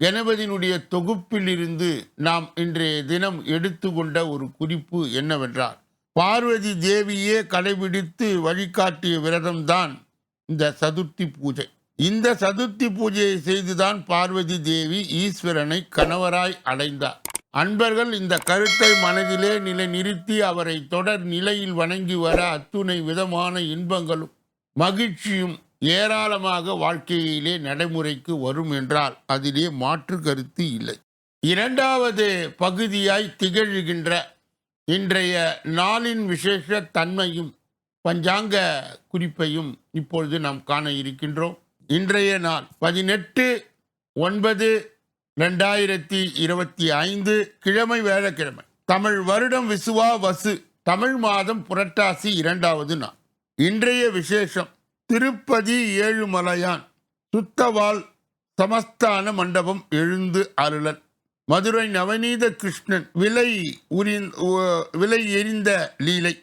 கணபதியினுடைய தொகுப்பிலிருந்து நாம் இன்றைய தினம் எடுத்துக்கொண்ட ஒரு குறிப்பு என்னவென்றால் பார்வதி தேவியே கடைபிடித்து வழிகாட்டிய விரதம்தான் இந்த சதுர்த்தி பூஜை. இந்த சதுர்த்தி பூஜையை செய்துதான் பார்வதி தேவி ஈஸ்வரனை கணவராய் அடைந்தார். அன்பர்கள் இந்த கருத்தை மனதிலே நிலை நிறுத்தி அவரை தொடர் நிலையில் வணங்கி வர அத்துணை விதமான இன்பங்களும் மகிழ்ச்சியும் ஏராளமாக வாழ்க்கையிலே நடைமுறைக்கு வரும் என்றால் அதிலே மாற்று கருத்து இல்லை. இரண்டாவது பகுதியாய் திகழ்கின்ற இன்றைய நாளின் விசேஷ தன்மையும் பஞ்சாங்க குறிப்பையும் இப்பொழுது நாம் காண இருக்கின்றோம். இன்றைய நாள் பதினெட்டு ஒன்பது ரெண்டாயிரத்தி இருபத்தி ஐந்து கிழமை வேளக்கிழமை தமிழ் வருடம் விசுவா வசு தமிழ் மாதம் புரட்டாசி இரண்டாவது நாள். இன்றைய விசேஷம் திருப்பதி ஏழுமலையான். சுத்தவால் சமஸ்தான மண்டபம் எழுந்து அருளன். மதுரை நவநீத கிருஷ்ணன் விலை உரி விலை எரிந்த லீலை.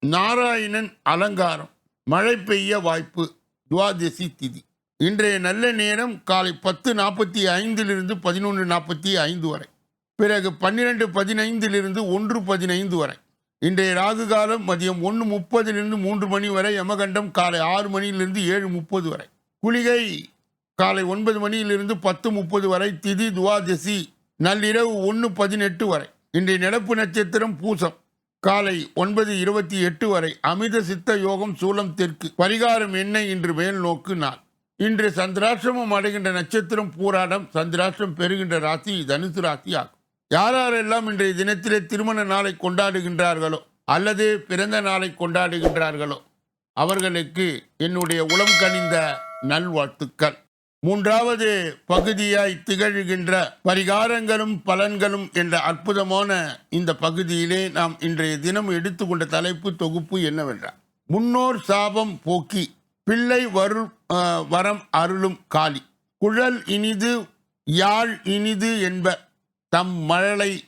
நாராயணன் அலங்காரம். மழை பெய்ய வாய்ப்பு. துவாதசி திதி. இன்றைய நல்ல நேரம் காலை பத்து நாற்பத்தி ஐந்திலிருந்து பதினொன்று நாற்பத்தி ஐந்து வரை. பிறகு பன்னிரெண்டு பதினைந்திலிருந்து ஒன்று பதினைந்து வரை. இன்றைய ராகு காலம் மதியம் ஒன்று முப்பதிலிருந்து மூன்று மணி வரை யமகண்டம் காலை ஆறு மணியிலிருந்து ஏழு முப்பது வரை. குளிகை காலை ஒன்பது மணியிலிருந்து பத்து முப்பது வரை. திதி துவாதசி நள்ளிரவு ஒன்று பதினெட்டு வரை. இன்றைய நடப்பு நட்சத்திரம் பூசம் காலை ஒன்பது இருபத்தி எட்டு வரை. அமித சித்த யோகம் சூலம் தெற்கு. பரிகாரம் என்ன இன்று மேல் நோக்கு நாள். இன்று சந்திராசிரமம் அடைகின்ற நட்சத்திரம் பூராடம் சந்திராசிரம் பெறுகின்ற ராசி தனுசு ராசி ஆகும் யாரெல்லாம் இன்றைய தினத்திலே திருமண நாளை கொண்டாடுகின்றார்களோ அல்லது பிறந்த நாளை கொண்டாடுகின்றார்களோ அவர்களுக்கு என்னுடைய உளம் கனிந்த நல்வாழ்த்துக்கள். மூன்றாவது பகுதியாய் திகழ்கின்ற பரிகாரங்களும் பலன்களும் என்ற அற்புதமான இந்த பகுதியிலே நாம் இன்றைய தினம் எடுத்துக்கொண்ட தலைப்பு தொகுப்பு என்னவென்றால் முன்னோர் சாபம் போக்கி பிள்ளை வரு வரம் அருளும் காளி குழல் இனிது யாழ் இனிது என்ப தம் மழலை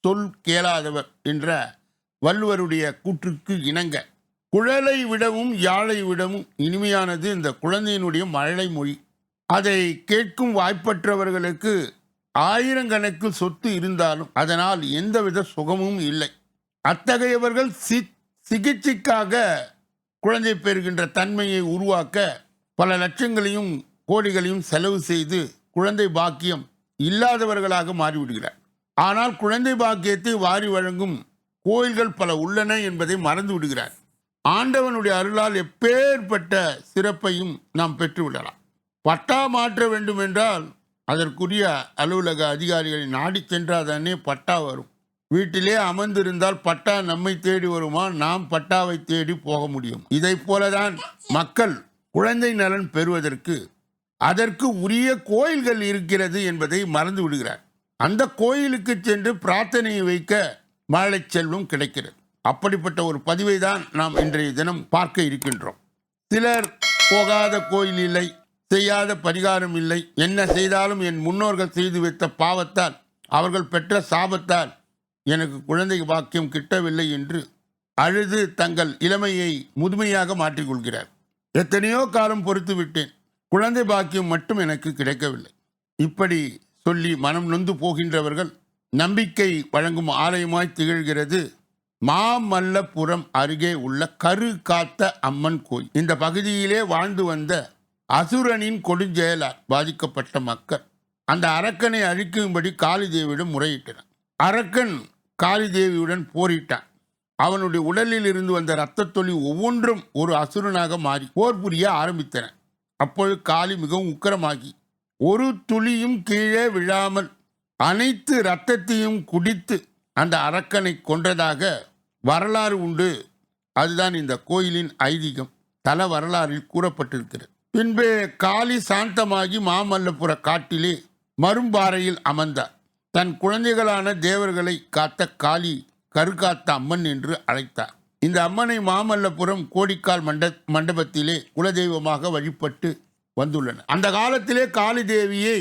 சொல் கேளாதவர் என்ற வள்ளுவருடைய கூற்றுக்கு இணங்க குழலை விடவும் யாழை விடவும் இனிமையானது இந்த குழந்தையினுடைய மழலை மொழி. அதை கேட்கும் வாய்ப்பற்றவர்களுக்கு ஆயிரக்கணக்கில் சொத்து இருந்தாலும் அதனால் எந்தவித சுகமும் இல்லை. அத்தகையவர்கள் சி சிகிச்சைக்காக குழந்தை பெறுகின்ற தன்மையை உருவாக்க பல லட்சங்களையும் கோடிகளையும் செலவு செய்து குழந்தை பாக்கியம் இல்லாதவர்களாக மாறிவிடுகிறார். ஆனால் குழந்தை பாக்கியத்தை வாரி வழங்கும் கோயில்கள் பல உள்ளன என்பதை மறந்து விடுகிறார். ஆண்டவனுடைய அருளால் எப்பேற்பட்ட சிறப்பையும் நாம் பெற்றுவிடலாம் பட்டா மாற்ற வேண்டும் என்றால் அதற்குரிய அலுவலக அதிகாரிகளை நாடி சென்றால் தானே பட்டா வரும். வீட்டிலே அமர்ந்திருந்தால் பட்டா நம்மை தேடி வருமா? நாம் பட்டாவை தேடி போக முடியும். இதை போலதான் மக்கள் குழந்தை நலன் பெறுவதற்கு அதற்கு உரிய கோயில்கள் இருக்கிறது என்பதை மறந்து விடுகிறார். அந்த கோயிலுக்கு சென்று பிரார்த்தனையை வைக்க மழை செல்வம் கிடைக்கிறது. அப்படிப்பட்ட ஒரு பதிவை தான் நாம் இன்றைய தினம் பார்க்க இருக்கின்றோம். சிலர் போகாத கோயில் இல்லை செய்யாத பரிகாரம் இல்லை என்ன செய்தாலும் என் முன்னோர்கள் செய்து வைத்த பாவத்தால் அவர்கள் பெற்ற சாபத்தால் எனக்கு குழந்தை பாக்கியம் கிட்டவில்லை என்று அழுது தங்கள் இளமையை முதுமையாக மாற்றிக்கொள்கிறார். எத்தனையோ காலம் பொறுத்து விட்டேன். குழந்தை பாக்கியம் மட்டும் எனக்கு கிடைக்கவில்லை. இப்படி சொல்லி மனம் நொந்து போகின்றவர்கள் நம்பிக்கை வழங்கும் ஆலயமாய் திகழ்கிறது. மாமல்லபுரம் அருகே உள்ள கரு காத்த அம்மன் கோயில். இந்த பகுதியிலே வாழ்ந்து வந்த அசுரனின் கொடுஞ்செயலால் பாதிக்கப்பட்ட மக்கள் அந்த அரக்கனை அழிக்கும்படி காளிதேவியிடம் முறையிட்டனர். அரக்கன் காளிதேவியுடன் போரிட்டான். அவனுடைய உடலில் இருந்து வந்த இரத்த தொழில் ஒவ்வொன்றும் ஒரு அசுரனாக மாறி போர் புரிய ஆரம்பித்தன. அப்பொழுது காளி மிகவும் உக்கிரமாகி ஒரு துளியும் கீழே விழாமல் அனைத்து இரத்தத்தையும் குடித்து அந்த அரக்கனை கொன்றதாக வரலாறு உண்டு. அதுதான் இந்த கோயிலின் ஐதீகம். தல வரலாறில் கூறப்பட்டிருக்கிறது. பின்பு காளி சாந்தமாகி மாமல்லபுர காட்டிலே மரும்பாறையில் அமர்ந்தார். தன் குழந்தைகளான தேவர்களை காத்த காளி கருகாத்த அம்மன் என்று அழைத்தார். இந்த அம்மனை மாமல்லபுரம் கோடிக்கால் மண்ட மண்டபத்திலே குலதெய்வமாக வழிபட்டு வந்துள்ளனர். அந்த காலத்திலே காளி தேவியை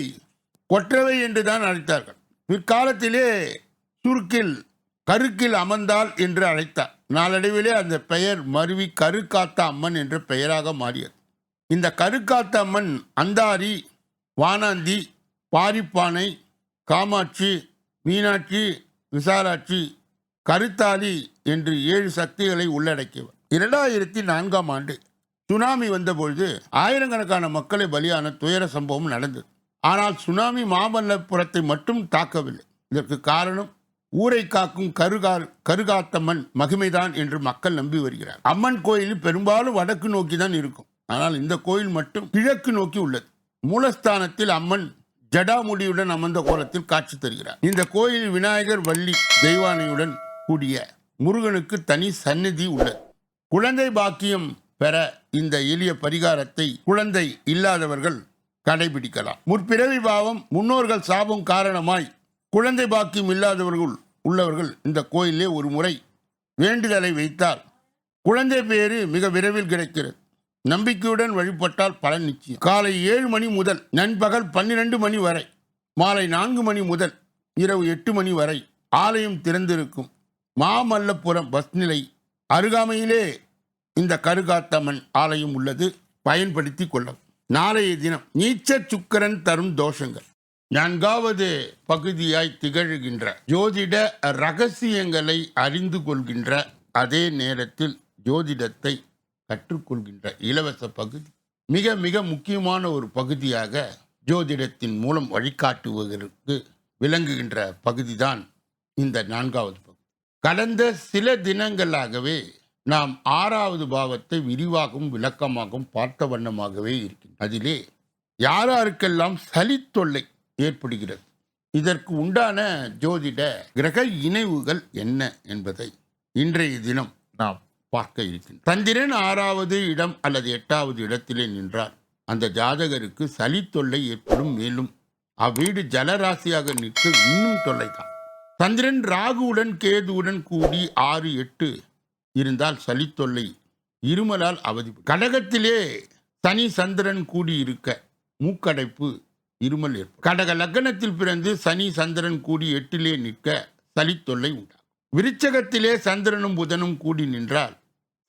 கொற்றவை என்று தான் அழைத்தார்கள். பிற்காலத்திலே சுருக்கில் கருக்கில் அமர்ந்தாள் என்று அழைத்தார். நாளடைவிலே அந்த பெயர் மருவி கருக்காத்த அம்மன் என்ற பெயராக மாறியது. இந்த கருக்காத்த அம்மன் அந்தாரி வானாந்தி பாரிப்பானை காமாட்சி மீனாட்சி விசாலாட்சி கருத்தாளி என்று ஏழு சக்திகளை உள்ளடக்கியவர். இரண்டாயிரத்தி நான்காம் ஆண்டு சுனாமி வந்தபொழுது ஆயிரக்கணக்கான மக்களை பலியான துயர சம்பவம் நடந்தது. ஆனால் சுனாமி மாமல்லபுரத்தை மட்டும் தாக்கவில்லை. இதற்கு காரணம் ஊரை காக்கும் கருகால் கருகாத்தம்மன் மகிமைதான் என்று மக்கள் நம்பி வருகிறார் அம்மன் கோயில் பெரும்பாலும் வடக்கு நோக்கி தான் இருக்கும். ஆனால் இந்த கோயில் மட்டும் கிழக்கு நோக்கி உள்ளது. மூலஸ்தானத்தில் அம்மன் ஜடாமுடியுடன் அமர்ந்த கோலத்தில் காட்சி தருகிறார். இந்த கோயில் விநாயகர் வள்ளி தெய்வானையுடன் கூடிய முருகனுக்கு தனி சந்நிதி உள்ளது குழந்தை பாக்கியம் பெற இந்த எளிய பரிகாரத்தை குழந்தை இல்லாதவர்கள் கடைபிடிக்கலாம். முற்பிறவி பாவம் முன்னோர்கள் சாபம் காரணமாய் குழந்தை பாக்கியம் இல்லாதவர்கள் உள்ளவர்கள் இந்த கோயிலே ஒரு முறை வேண்டுதலை வைத்தால் குழந்தை பேரு மிக விரைவில் கிடைக்கிறது. நம்பிக்கையுடன் வழிபட்டால் பலன் நிச்சயம். காலை ஏழு மணி முதல் நண்பகல் பன்னிரண்டு மணி வரை மாலை நான்கு மணி முதல் இரவு எட்டு மணி வரை ஆலயம் திறந்திருக்கும். மாமல்லபுரம் பஸ் நிலை அருகாமையிலே இந்த கருகாத்தம்மன் ஆலயம் உள்ளது. பயன்படுத்தி கொள்ளவும். நாளைய தினம் நீச்ச சுக்கரன் தரும் தோஷங்கள். நான்காவது பகுதியாய் திகழ்கின்ற ஜோதிட ரகசியங்களை அறிந்து கொள்கின்ற அதே நேரத்தில் ஜோதிடத்தை கற்றுக்கொள்கின்ற இலவச பகுதி. மிக மிக முக்கியமான ஒரு பகுதியாக ஜோதிடத்தின் மூலம் வழிகாட்டுவதற்கு விளங்குகின்ற பகுதிதான் இந்த நான்காவது கடந்த சில தினங்களாகவே நாம் ஆறாவது பாவத்தை விரிவாகவும் விளக்கமாகவும் பார்த்த வண்ணமாகவே இருக்கின்றோம் அதிலே யாராருக்கெல்லாம் சளித்தொல்லை ஏற்படுகிறது? இதற்கு உண்டான ஜோதிட கிரக இணைவுகள் என்ன என்பதை இன்றைய தினம் நாம் பார்க்க இருக்கின்றோம். சந்திரன் ஆறாவது இடம் அல்லது எட்டாவது இடத்திலே நின்றார். அந்த ஜாதகருக்கு சளி தொல்லை ஏற்படும். மேலும் அவ்வீடு ஜலராசியாக நிற்க இன்னும் தொல்லைதான். சந்திரன் ராகுவுடன் கேதுவுடன் கூடி ஆறு எட்டு இருந்தால் சளித்தொல்லை இருமலால் அவதி. கடகத்திலே சனி சந்திரன் கூடி இருக்க மூக்கடைப்பு இருமல் ஏற்படும். கடக லக்னத்தில் பிறந்து சனி சந்திரன் கூடி எட்டிலே நிற்க சளித்தொல்லை உண்டாகும். விருச்சகத்திலே சந்திரனும் புதனும் கூடி நின்றால்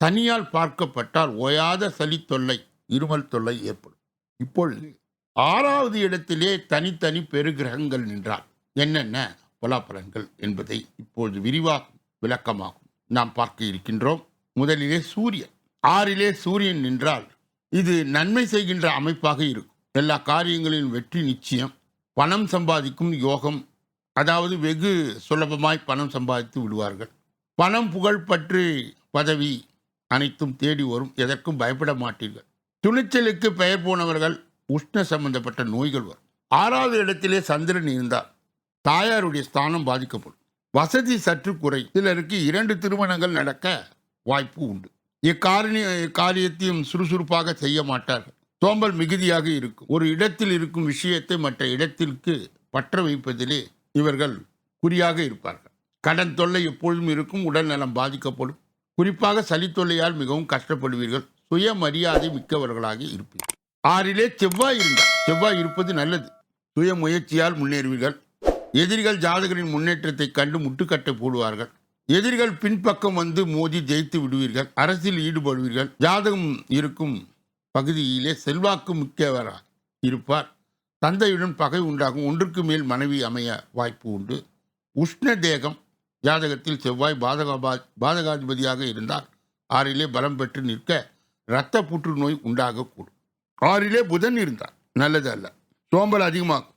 சனியால் பார்க்கப்பட்டால் ஓயாத சளித்தொல்லை இருமல் தொல்லை ஏற்படும். இப்பொழுது ஆறாவது இடத்திலே தனித்தனி பெருகிரகங்கள் நின்றால் என்னென்ன? பலாபலன்கள் என்பதை இப்பொழுது விரிவாகும் விளக்கமாகும் நாம் பார்க்க இருக்கின்றோம். முதலிலே சூரியன். ஆறிலே சூரியன் நின்றால் இது நன்மை செய்கின்ற அமைப்பாக இருக்கும். எல்லா காரியங்களின் வெற்றி நிச்சயம். பணம் சம்பாதிக்கும் யோகம். அதாவது வெகு சுலபமாய் பணம் சம்பாதித்து விடுவார்கள். பணம் புகழ் பற்று பதவி அனைத்தும் தேடி வரும். எதற்கும் பயப்பட மாட்டீர்கள். துணிச்சலுக்கு பெயர் போனவர்கள் உஷ்ண சம்பந்தப்பட்ட நோய்கள் வரும். ஆறாவது இடத்திலே சந்திரன் இருந்தால் தாயாருடைய ஸ்தானம் பாதிக்கப்படும். வசதி சற்று குறை. சிலருக்கு இரண்டு திருமணங்கள் நடக்க வாய்ப்பு உண்டு. இக்காரணி காரியத்தையும் சுறுசுறுப்பாக செய்ய மாட்டார்கள். சோம்பல் மிகுதியாக இருக்கும். ஒரு இடத்தில் இருக்கும் விஷயத்தை மற்ற இடத்திற்கு பற்ற வைப்பதிலே இவர்கள் குறியாக இருப்பார்கள். கடன் தொல்லை எப்பொழுதும் இருக்கும். உடல் நலம் பாதிக்கப்படும். குறிப்பாக சளி தொல்லையால் மிகவும் கஷ்டப்படுவீர்கள். சுயமரியாதை மிக்கவர்களாக இருப்பீர்கள். ஆறிலே செவ்வாய் இருந்தால் செவ்வாய் இருப்பது நல்லது. சுய முயற்சியால் முன்னேறுவீர்கள். எதிரிகள் ஜாதகரின் முன்னேற்றத்தை கண்டு முட்டுக்கட்டை போடுவார்கள். எதிரிகள் பின்பக்கம் வந்து மோதி ஜெயித்து விடுவீர்கள். அரசில் ஈடுபடுவீர்கள். ஜாதகம் இருக்கும் பகுதியிலே செல்வாக்கு மிக்கவராக இருப்பார். தந்தையுடன் பகை உண்டாகும். ஒன்றுக்கு மேல் மனைவி அமைய வாய்ப்பு உண்டு. உஷ்ண தேகம் ஜாதகத்தில் செவ்வாய் பாதகபா பாதகாதிபதியாக இருந்தால் ஆறிலே பலம் பெற்று நிற்க இரத்த புற்றுநோய் உண்டாகக்கூடும். ஆறிலே புதன் இருந்தார் நல்லது அல்ல. சோம்பல் அதிகமாகும்.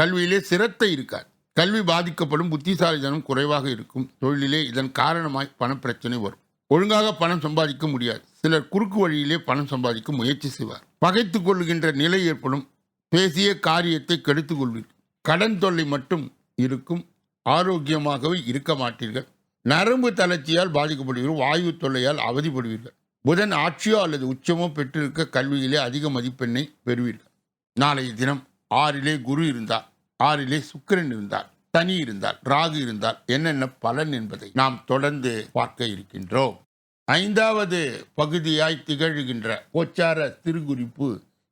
கல்வியிலே சிரத்தை இருக்காது. கல்வி பாதிக்கப்படும் புத்திசாலித்தனம் குறைவாக இருக்கும். தொழிலிலே இதன் காரணமாய் பணப்பிரச்சனை வரும். ஒழுங்காக பணம் சம்பாதிக்க முடியாது. சிலர் குறுக்கு வழியிலே பணம் சம்பாதிக்க முயற்சி செய்வார். பகைத்து கொள்ளுகின்ற நிலை ஏற்படும். பேசிய காரியத்தை கெடுத்துக் கொள்வீர்கள் கடன் தொல்லை மட்டும் இருக்கும். ஆரோக்கியமாகவே இருக்க மாட்டீர்கள். நரம்பு தளர்ச்சியால் பாதிக்கப்படுவீர்கள். வாயு தொல்லையால் அவதிப்படுவீர்கள். புதன் ஆட்சியோ அல்லது உச்சமோ பெற்றிருக்க கல்வியிலே அதிக மதிப்பெண்ணை பெறுவீர்கள். நாளைய தினம் ஆறிலே குரு இருந்தார். ஆறிலே சுக்கிரன் இருந்தார் தனி இருந்தால் ராகு இருந்தால் என்னென்ன பலன் என்பதை நாம் தொடர்ந்து பார்க்க இருக்கின்றோம். ஐந்தாவது பகுதியாய் திகழ்கின்ற கோச்சார திருக்குறிப்பு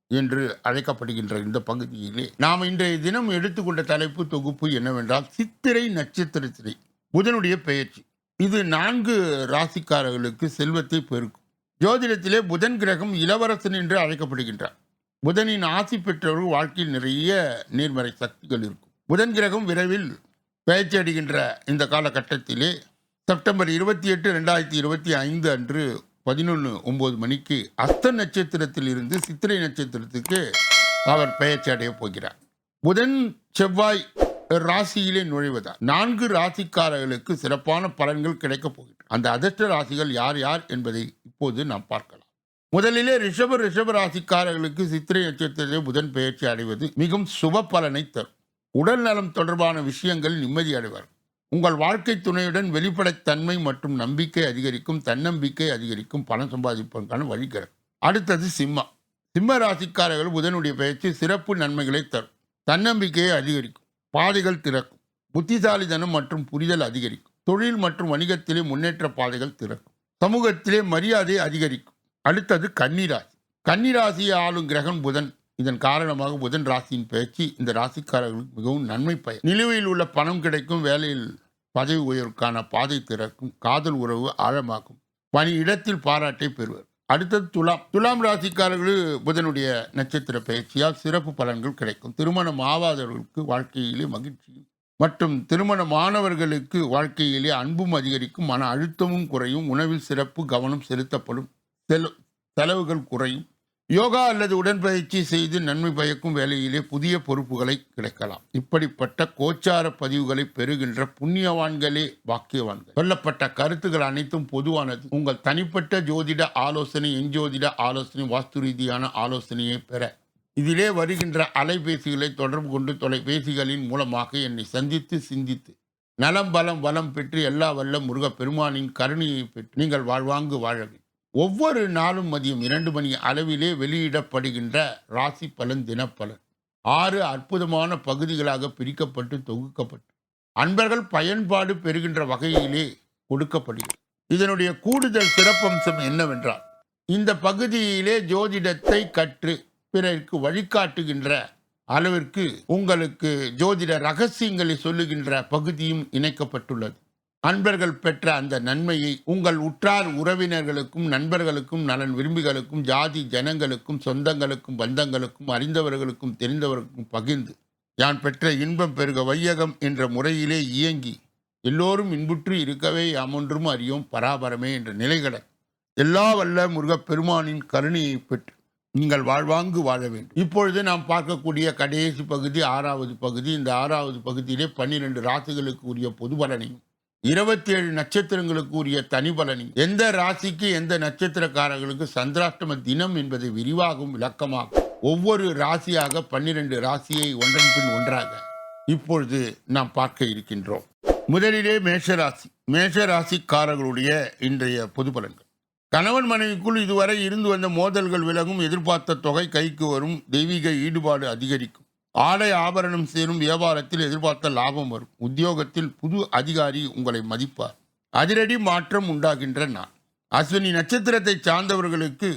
என்று அழைக்கப்படுகின்ற இந்த பகுதியிலே நாம் இன்றைய தினம் எடுத்துக்கொண்ட தலைப்பு தொகுப்பு என்னவென்றால் சித்திரை நட்சத்திரத்திலே புதனுடைய பெயர்ச்சி. இது நான்கு ராசிக்காரர்களுக்கு செல்வத்தை பெருக்கும். ஜோதிடத்திலே புதன் கிரகம் இளவரசன் என்று அழைக்கப்படுகின்றார். புதனின் ஆசி பெற்றவர்கள் வாழ்க்கையில் நிறைய நேர்மறை சக்திகள் இருக்கும். புதன் கிரகம் விரைவில் பெயர்ச்சி அடைகின்ற இந்த காலகட்டத்திலே செப்டம்பர் இருபத்தி எட்டு ரெண்டாயிரத்தி இருபத்தி ஐந்து அன்று பதினொன்று ஒம்பது மணிக்கு அஸ்த நட்சத்திரத்தில் இருந்து சித்திரை நட்சத்திரத்துக்கு அவர் பெயர்ச்சி அடையப் போகிறார். புதன் செவ்வாய் ராசியிலே நுழைவதால் நான்கு ராசிக்காரர்களுக்கு சிறப்பான பலன்கள் கிடைக்கப் போகின்றன. அந்த அதிர்ஷ்ட ராசிகள் யார் யார் என்பதை இப்போது நாம் பார்க்கலாம். முதலிலே ரிஷப ரிஷப ராசிக்காரர்களுக்கு சித்திரை நட்சத்திரத்தை புதன் பெயர்ச்சி அடைவது மிகவும் சுப பலனை தரும். உடல் நலம் தொடர்பான விஷயங்கள் நிம்மதி அடைவார் உங்கள் வாழ்க்கை துணையுடன் வெளிப்படைத்தன்மை மற்றும் நம்பிக்கை அதிகரிக்கும் தன்னம்பிக்கை அதிகரிக்கும் பணம் சம்பாதிப்பதற்கான வழி அடுத்தது சிம்மம். சிம்ம ராசிக்காரர்கள் புதனுடைய பயிற்சி சிறப்பு நன்மைகளை தரும். தன்னம்பிக்கையை அதிகரிக்கும். பாதைகள் திறக்கும். புத்திசாலிதனம் மற்றும் புரிதல் அதிகரிக்கும். தொழில் மற்றும் வணிகத்திலே முன்னேற்ற பாதைகள் திறக்கும். சமூகத்திலே மரியாதை அதிகரிக்கும். அடுத்தது கன்னிராசி. கன்னிராசியை ஆளும் கிரகம் புதன். இதன் காரணமாக புதன் ராசியின் பயிற்சி இந்த ராசிக்காரர்களுக்கு மிகவும் நன்மை பயன். நிலுவையில் உள்ள பணம் கிடைக்கும் வேலையில் பதவி உயர்வுக்கான பாதை திறக்கும் காதல் உறவு ஆழமாக்கும் பணி இடத்தில் பாராட்டை பெறுவர். அடுத்தது துலாம். துலாம் ராசிக்காரர்களுக்கு புதனுடைய நட்சத்திர பயிற்சியால் சிறப்பு பலன்கள் கிடைக்கும். திருமணம் ஆவாதவர்களுக்கு வாழ்க்கையிலே மகிழ்ச்சியும் மற்றும் திருமணமானவர்களுக்கு வாழ்க்கையிலே அன்பும் அதிகரிக்கும் மன அழுத்தமும் குறையும் உணவில் சிறப்பு கவனம் செலுத்தப்படும் செல செலவுகள் குறையும். யோகா அல்லது உடற்பயிற்சி செய்து நன்மை பயக்கும் வேலையிலே புதிய பொறுப்புகளை கிடைக்கலாம். இப்படிப்பட்ட கோச்சார பதிவுகளை பெறுகின்ற புண்ணியவான்களே வாக்கியவான்கள் சொல்லப்பட்ட கருத்துக்கள் அனைத்தும் பொதுவானது. உங்கள் தனிப்பட்ட ஜோதிட ஆலோசனை எஞ்சோதிட ஆலோசனை வாஸ்து ரீதியான ஆலோசனையை பெற. இதிலே வருகின்ற அலைபேசிகளை தொடர்பு கொண்டு தொலைபேசிகளின் மூலமாக என்னை சந்தித்து சிந்தித்து நலம் பலம் வளம் பெற்று எல்லா வல்ல முருகப் பெருமானின் கருணையை பெற்று நீங்கள் வாழ்வாங்கு வாழவே ஒவ்வொரு நாளும் மதியம் இரண்டு மணி அளவிலே வெளியிடப்படுகின்ற ராசி பலன் தினப்பலன். ஆறு அற்புதமான பகுதிகளாக பிரிக்கப்பட்டு தொகுக்கப்பட்டு அன்பர்கள் பயன்பாடு பெறுகின்ற வகையிலே கொடுக்கப்படுகிறது. இதனுடைய கூடுதல் சிறப்பம்சம் என்னவென்றால் இந்த பகுதியிலே ஜோதிடத்தை கற்று பிறருக்கு வழிகாட்டுகின்ற அளவிற்கு உங்களுக்கு ஜோதிட ரகசியங்களை சொல்லுகின்ற பகுதியும் இணைக்கப்பட்டுள்ளது. அன்பர்கள் பெற்ற அந்த நன்மையை உங்கள் உற்றார் உறவினர்களுக்கும் நண்பர்களுக்கும் நலன் விரும்பிகளுக்கும் ஜாதி ஜனங்களுக்கும் சொந்தங்களுக்கும் பந்தங்களுக்கும் அறிந்தவர்களுக்கும் தெரிந்தவர்களுக்கும் பகிர்ந்து யான் பெற்ற இன்பம் பெருக வையகம் என்ற முறையிலே இயங்கி எல்லோரும் இன்புற்று இருக்கவே யாமொன்றும் அறியோம் பராபரமே என்ற நிலைகளை எல்லா வல்ல முருகப் பெருமானின் கருணையை பெற்று நீங்கள் வாழ்வாங்கு வாழ வேண்டும். இப்பொழுது நாம் பார்க்கக்கூடிய கடைசி பகுதி ஆறாவது பகுதி. இந்த ஆறாவது பகுதியிலே பன்னிரண்டு ராசிகளுக்கு உரிய பொது பலனையும் இருபத்தி ஏழு நட்சத்திரங்களுக்கு உரிய தனி பலனி எந்த ராசிக்கு எந்த நட்சத்திரக்காரர்களுக்கு சந்திராஷ்டம தினம் என்பதை விரிவாகவும் விளக்கமாகும் ஒவ்வொரு ராசியாக பன்னிரண்டு ராசியை ஒன்றன் பின் ஒன்றாக இப்பொழுது நாம் பார்க்க இருக்கின்றோம். முதலிலே மேஷராசி. மேஷராசிக்காரர்களுடைய இன்றைய பொது பலன்கள். கணவன் மனைவிக்குள் இதுவரை இருந்து வந்த மோதல்கள் விலகும் எதிர்பார்த்த தொகை கைக்கு வரும் தெய்வீக ஈடுபாடு அதிகரிக்கும். ஆடை ஆபரணம் சேரும் வியாபாரத்தில் எதிர்பார்த்த லாபம் வரும். உத்தியோகத்தில் புது அதிகாரி உங்களை மதிப்பார். அதிரடி மாற்றம் உண்டாகின்ற நான் அஸ்வினி நட்சத்திரத்தை சார்ந்தவர்களுக்கு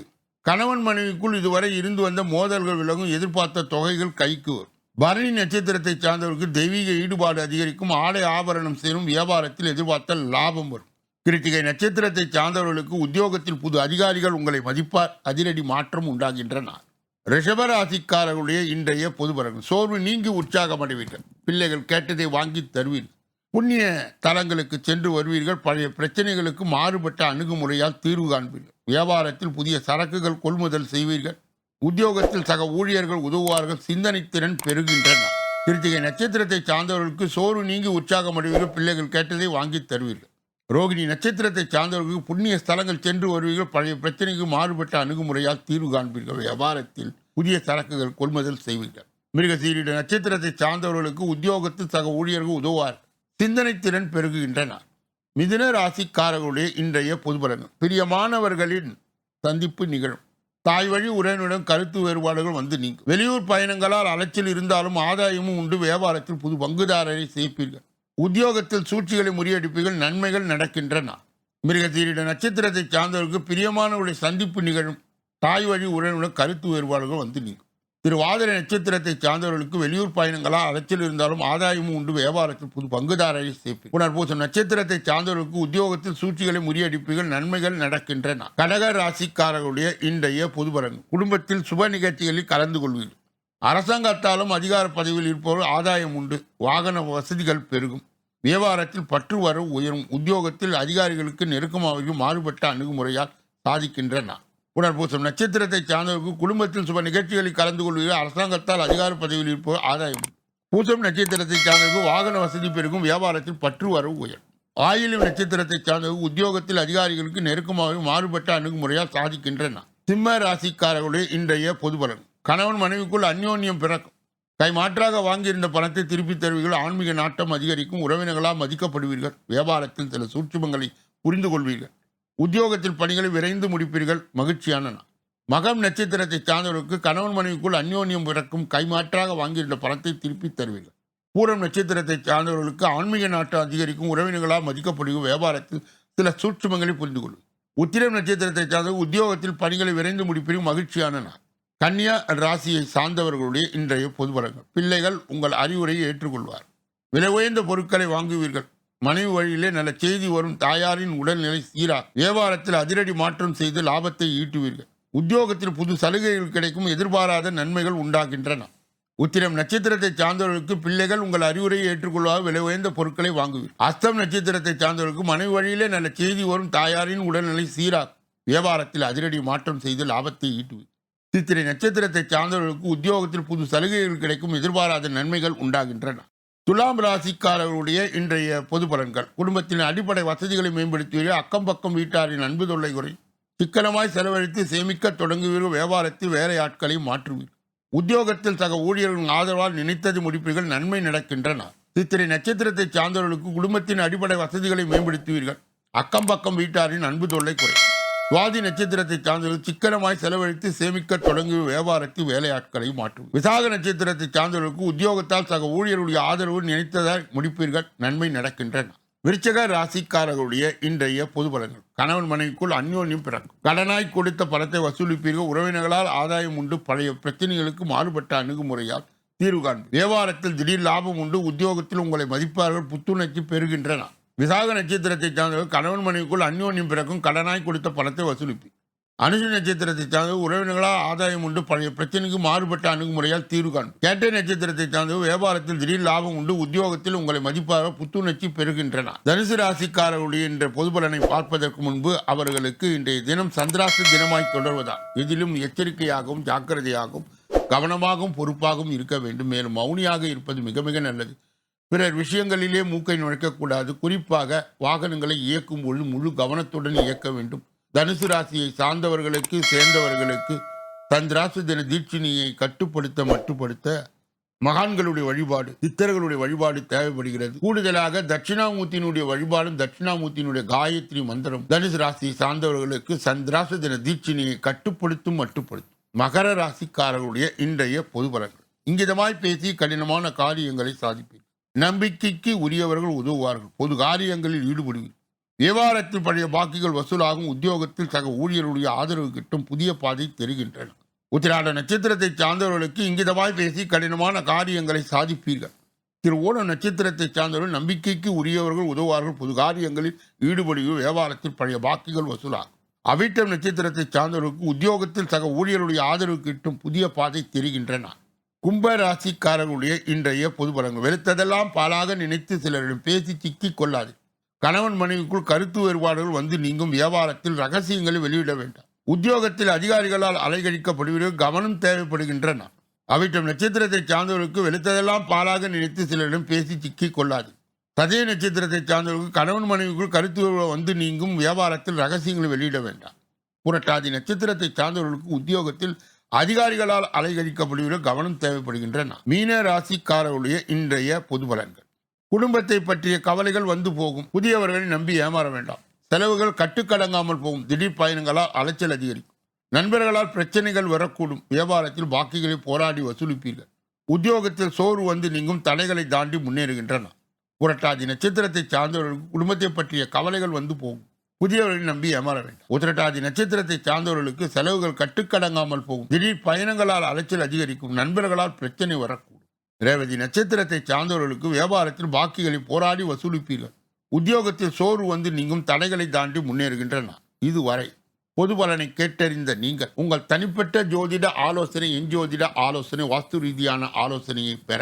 கணவன் மனைவிக்குள் இதுவரை இருந்து வந்த மோதல்கள் விலகும் எதிர்பார்த்த தொகைகள் கைக்கு வரும். பரணி நட்சத்திரத்தை சார்ந்தவர்களுக்கு தெய்வீக ஈடுபாடு அதிகரிக்கும் ஆடை ஆபரணம் சேரும் வியாபாரத்தில் எதிர்பார்த்த லாபம் வரும். கிருத்திகை நட்சத்திரத்தை சார்ந்தவர்களுக்கு உத்தியோகத்தில் புது அதிகாரிகள் உங்களை மதிப்பார். அதிரடி மாற்றம் உண்டாகின்ற நான் ரிஷபராசிக்காரர்களுடைய இன்றைய பொது சோர்வு நீங்கி உற்சாகம் அடைவீர்கள் பிள்ளைகள் கேட்டதை வாங்கி தருவீர்கள். புண்ணிய தலங்களுக்கு சென்று வருவீர்கள். பழைய பிரச்சனைகளுக்கு மாறுபட்ட அணுகுமுறையால் தீர்வு காண்பீர்கள். வியாபாரத்தில் புதிய சரக்குகள் கொள்முதல் செய்வீர்கள். உத்தியோகத்தில் சக ஊழியர்கள் உதவுவார்கள். சிந்தனை திறன் பெறுகின்றன. கிருத்திகை நட்சத்திரத்தை சார்ந்தவர்களுக்கு சோறு நீங்கி உற்சாகம் அடைவீர்கள் பிள்ளைகள் கேட்டதை வாங்கி தருவீர்கள். ரோகிணி நட்சத்திரத்தை சார்ந்தவர்களுக்கு புண்ணிய ஸ்தலங்கள் சென்று வருவீர்கள். பழைய பிரச்சனைக்கு மாறுபட்ட அணுகுமுறையால் தீர்வு காண்பீர்கள். வியாபாரத்தில் புதிய சரக்குகள் கொள்முதல் செய்வீர்கள். மிருகசீரிட நட்சத்திரத்தை சார்ந்தவர்களுக்கு உத்தியோகத்து சக ஊழியர்கள் உதவார் சிந்தனை திறன் பெருகுகின்றன. மிதுன ராசிக்காரர்களுடைய இன்றைய பொதுபலங்கள் பிரியமானவர்களின் சந்திப்பு நிகழும். தாய் வழி உறவினரிடம் கருத்து வேறுபாடுகள் வந்து நீங்கும். வெளியூர் பயணங்களால் அலைச்சல் இருந்தாலும் ஆதாயமும் உண்டு. வியாபாரத்தில் புது பங்குதாரரை சேர்ப்பீர்கள். உத்தியோகத்தில் சூழ்ச்சிகளை முறியடிப்புகள் நன்மைகள் நடக்கின்றன. மிருகத்தீரிட நட்சத்திரத்தை சார்ந்தவர்களுக்கு பிரியமானவருடைய சந்திப்பு நிகழும். தாய் வழி உடனுடன் கருத்து வேறுபாடுகள் வந்து நீங்கும். திருவாதிரை நட்சத்திரத்தை சார்ந்தவர்களுக்கு வெளியூர் பயணங்களால் அலைச்சல் இருந்தாலும் ஆதாயமும் உண்டு. வியாபாரத்தில் புது பங்குதாரரை சேர்ப்பு புனர்பூசம் நட்சத்திரத்தை சார்ந்தவர்களுக்கு உத்தியோகத்தில் சூழ்ச்சிகளை முறியடிப்புகள் நன்மைகள் நடக்கின்றன. கடக ராசிக்காரர்களுடைய இன்றைய பொதுபலன் குடும்பத்தில் சுப நிகழ்ச்சிகளில் கலந்து கொள்வீர்கள். அரசாங்கத்தாலும் அதிகார பதவியில் இருப்பவர்கள் ஆதாயம் உண்டு. வாகன வசதிகள் பெருகும். வியாபாரத்தில் பற்று வரவு உயரும். உத்தியோகத்தில் அதிகாரிகளுக்கு நெருக்கமாகவும் மாறுபட்ட அணுகுமுறையால் சாதிக்கின்றன. புனர்பூசம் நட்சத்திரத்தை சார்ந்தவருக்கு குடும்பத்தில் சுப நிகழ்ச்சிகளில் கலந்து கொள்வீர்கள் அரசாங்கத்தால் அதிகார பதவியில் இருப்பவர் ஆதாயம். பூசம் நட்சத்திரத்தை சார்ந்தவருக்கு வாகன வசதி பெருகும். வியாபாரத்தில் பற்று வரவு உயரும். ஆயிலும் நட்சத்திரத்தை சார்ந்தவர்கள் உத்தியோகத்தில் அதிகாரிகளுக்கு நெருக்கமாகவும் மாறுபட்ட அணுகுமுறையால் சாதிக்கின்றன. சிம்ம ராசிக்காரர்களுடைய இன்றைய பொதுபலன். கணவன் மனைவிக்குள் அந்யோன்யம் பிறக்கும். கை மாற்றாக வாங்கியிருந்த பணத்தை திருப்பித் தருவீர்கள். ஆன்மீக நாட்டம் அதிகரிக்கும். உறவினர்களால் மதிக்கப்படுவீர்கள். வியாபாரத்தில் சில சூட்சுமங்களை புரிந்து கொள்வீர்கள். உத்தியோகத்தில் பணிகளை விரைந்து முடிப்பீர்கள். மகிழ்ச்சியான நாள். மகம் நட்சத்திரத்தை சார்ந்தவர்களுக்கு கணவன் மனைவிக்குள் அந்யோன்யம் பிறக்கும். கைமாற்றாக வாங்கியிருந்த பணத்தை திருப்பித் தருவீர்கள். பூரம் நட்சத்திரத்தை சார்ந்தவர்களுக்கு ஆன்மீக நாட்டம் அதிகரிக்கும். உறவினர்களால் மதிக்கப்படுகிற வியாபாரத்தில் சில சூட்சுமங்களை புரிந்து கொள்ளும் உத்திரம் நட்சத்திரத்தை சார்ந்த உத்தியோகத்தில் பணிகளை விரைந்து முடிப்பீர்கள். மகிழ்ச்சியான நாள். கன்னியா ராசியை சார்ந்தவர்களுடைய இன்றைய பொதுபலங்கள் பிள்ளைகள் உங்கள் அறிவுரையை ஏற்றுக்கொள்வார். விலை உயர்ந்த பொருட்களை வாங்குவீர்கள். மனைவி வழியிலே நல்ல செய்தி வரும் தாயாரின் உடல்நிலை சீரா. வியாபாரத்தில் அதிரடி மாற்றம் செய்து லாபத்தை ஈட்டுவீர்கள். உத்தியோகத்தில் புது சலுகைகள் கிடைக்கும் எதிர்பாராத நன்மைகள் உண்டாகின்றன. உத்திரம் நட்சத்திரத்தை சார்ந்தவர்களுக்கு பிள்ளைகள் உங்கள் அறிவுரையை ஏற்றுக்கொள்வார் விலை உயர்ந்த பொருட்களை வாங்குவீர் அஸ்தம் நட்சத்திரத்தை சார்ந்தவர்களுக்கு மனைவி வழியிலே நல்ல செய்தி வரும் தாயாரின் உடல்நிலை சீரா. வியாபாரத்தில் அதிரடி மாற்றம் செய்து லாபத்தை ஈட்டுவீர்கள். சித்திரை நட்சத்திரத்தை சார்ந்தவர்களுக்கு உத்தியோகத்தில் புது சலுகைகள் கிடைக்கும் எதிர்பாராத நன்மைகள் உண்டாகின்றன. துலாம் ராசிக்காரர்களுடைய இன்றைய பொது பலன்கள். குடும்பத்தின் அடிப்படை வசதிகளை மேம்படுத்துவீர்கள் அக்கம் பக்கம் வீட்டாரின் அன்பு தொல்லை குறை சிக்கனமாய் செலவழித்து சேமிக்க தொடங்குவீர்கள். வியாபாரத்தில் வேலையாட்களை மாற்றுவீர்கள். உத்தியோகத்தில் சக ஊழியர்களின் ஆதரவால் நினைத்தது முடிப்பீர்கள். நன்மை நடக்கின்றன. சித்திரை நட்சத்திரத்தை சார்ந்தவர்களுக்கு குடும்பத்தின் அடிப்படை வசதிகளை மேம்படுத்துவீர்கள். அக்கம் பக்கம் வீட்டாரின் அன்பு தொல்லை குறை சுவாதி நட்சத்திரத்தை சார்ந்தவர்கள் சிக்கனமாய் செலவழித்து சேமிக்க தொடங்கிய வியாபாரத்தில் வேலையாட்களை மாற்றும். விசாக நட்சத்திரத்தை சார்ந்தவர்களுக்கு உத்தியோகத்தால் சக ஊழியருடைய ஆதரவு நினைத்ததால் முடிப்பீர்கள். நன்மை நடக்கின்றன. விருச்சக ராசிக்காரர்களுடைய இன்றைய பொது பலன்கள். கணவன் மனைவிக்குள் அந்யோன்யம் பிறக்கும். கடனாய் கொடுத்த பணத்தை வசூலிப்பீர்கள். உறவினர்களால் ஆதாயம் உண்டு. பழைய பிரச்சனைகளுக்கு மாறுபட்ட அணுகுமுறையால் தீர்வு காண்பு வியாபாரத்தில் திடீர் லாபம் உண்டு. உத்தியோகத்தில் உங்களை மதிப்பார்கள். புத்துணர்ச்சி பெறுகின்றன. விசாக நட்சத்திரத்தை சார்ந்தவர் கணவன் மனைவிக்குள் அந்யோன்யம் பிறக்கும் கடனாய் கொடுத்த பணத்தை வசூலிப்பு அனுஷ நட்சத்திரத்தை சார்ந்தவர் உறவினர்களால் ஆதாயம் உண்டு. பழைய பிரச்சனைக்கு மாறுபட்ட அணுகுமுறையால் தீர்வு காணும். கேட்டை நட்சத்திரத்தை சார்ந்தவர் வியாபாரத்தில் திடீர் லாபம் உண்டு. உத்தியோகத்தில் உங்களை மதிப்பாக புத்துணர்ச்சி பெறுகின்றன. தனுசு ராசிக்காரருடைய என்ற பொது பலனை பார்ப்பதற்கு முன்பு அவர்களுக்கு இன்றைய தினம் சந்திராசு தினமாய் தொடர்வதால் இதிலும் எச்சரிக்கையாகவும் ஜாக்கிரதையாகவும் கவனமாகவும் பொறுப்பாகவும் இருக்க வேண்டும். மேலும் மௌனியாக இருப்பது மிக மிக நல்லது. பிறர் விஷயங்களிலே மூக்கை நுழைக்கக்கூடாது. குறிப்பாக வாகனங்களை இயக்கும் பொழுது முழு கவனத்துடன் இயக்க வேண்டும். தனுசு ராசியை சார்ந்தவர்களுக்கு சேர்ந்தவர்களுக்கு சந்திராசு தின தீட்சிணியை கட்டுப்படுத்த மட்டுப்படுத்த மகான்களுடைய வழிபாடு சித்தர்களுடைய வழிபாடு தேவைப்படுகிறது. கூடுதலாக தட்சிணாமூர்த்தியினுடைய வழிபாடும் தட்சிணாமூர்த்தியினுடைய காயத்ரி மந்திரம் தனுசு ராசியை சார்ந்தவர்களுக்கு சந்திராசு தின தீட்சிணியை கட்டுப்படுத்தும் மட்டுப்படுத்தும். மகர ராசிக்காரர்களுடைய இன்றைய பொது பலன்கள் இங்கிதமாய் பேசி கடினமான காரியங்களை சாதிப்பீர்கள் நம்பிக்கைக்கு உரியவர்கள் உதவுவார்கள். பொது காரியங்களில் ஈடுபடுவீர்கள் வியாபாரத்தில் பழைய பாக்கிகள் வசூலாகும். உத்தியோகத்தில் சக ஊழியருடைய ஆதரவு கிட்டும் புதிய பாதை தெரிகின்றன. உத்திராட நட்சத்திரத்தை சார்ந்தவர்களுக்கு இங்கிதமாய் பேசி கடினமான காரியங்களை சாதிப்பீர்கள். திரு ஓட நட்சத்திரத்தை சார்ந்தவர்கள் நம்பிக்கைக்கு உரியவர்கள் உதவுவார்கள். பொது காரியங்களில் ஈடுபடுவீர்கள். வியாபாரத்தில் பழைய பாக்கிகள் வசூலாகும். அவிட்டம் நட்சத்திரத்தை சார்ந்தவர்களுக்கு உத்தியோகத்தில் சக ஊழியருடைய ஆதரவு கிட்டும் புதிய பாதை தெரிகின்றன. கும்ப ராசிக்காரர்களுடைய இன்றைய பொது பலன்கள். வெளுத்ததெல்லாம் பாலாக நினைத்து சிலரிடம் பேசி சிக்கிக் கொள்ளாது. கணவன் மனைவிக்குள் கருத்து வேறுபாடுகள் வந்து நீங்கும் வியாபாரத்தில் ரகசியங்களை வெளியிட வேண்டாம். உத்தியோகத்தில் அதிகாரிகளால் அலைகழிக்கப்படுவீர்கள் கவனம் தேவைப்படுகின்றன. அவிட்டம் நட்சத்திரத்தை சார்ந்தவர்களுக்கு வெளுத்ததெல்லாம் பாலாக நினைத்து சிலரிடம் பேசி சிக்கிக் கொள்ளாது. சதய நட்சத்திரத்தை சார்ந்தவர்களுக்கு கணவன் மனைவிக்குள் கருத்து வந்து நீங்கும் வியாபாரத்தில் ரகசியங்களை வெளியிட வேண்டாம். புரட்டாதி நட்சத்திரத்தை சார்ந்தவர்களுக்கு உத்தியோகத்தில் அதிகாரிகளால் அலைகழிக்கப்படுகிற கவனம் தேவைப்படுகின்றன. மீன ராசிக்காரர்களுடைய இன்றைய பொது பலன்கள். குடும்பத்தை பற்றிய கவலைகள் வந்து போகும். புதியவர்களை நம்பி ஏமாற வேண்டாம். செலவுகள் கட்டுக்கடங்காமல் போகும். திடீர் பயணங்களால் அலைச்சல் அதிகரிக்கும். நண்பர்களால் பிரச்சனைகள் வரக்கூடும். வியாபாரத்தில் பாக்கிகளை போராடி வசூலிப்பீர்கள். உத்தியோகத்தில் சோறு வந்து நீங்கும் தடைகளை தாண்டி முன்னேறுகின்றன. புரட்டாதி நட்சத்திரத்தை சார்ந்தவர்களுக்கு குடும்பத்தை பற்றிய கவலைகள் வந்து போகும். புதியவர்களை நம்பி அமர வேண்டும். உத்திரட்டாதி நட்சத்திரத்தை சார்ந்தவர்களுக்கு செலவுகள் கட்டுக்கடங்காமல் போகும். திடீர் பயணங்களால் அலைச்சல் அதிகரிக்கும். நண்பர்களால் பிரச்சனை வரக்கூடும். ரேவதி நட்சத்திரத்தை சார்ந்தவர்களுக்கு வியாபாரத்தில் பாக்கிகளை போராடி வசூலிப்பீர்கள். உத்தியோகத்தில் சோறு வந்து நீங்கும் தடைகளை தாண்டி முன்னேறுகின்றன. இதுவரை பொது பலனை கேட்டறிந்த நீங்கள் உங்கள் தனிப்பட்ட ஜோதிட ஆலோசனை என் ஜோதிட ஆலோசனை வாஸ்து ரீதியான ஆலோசனையை பெற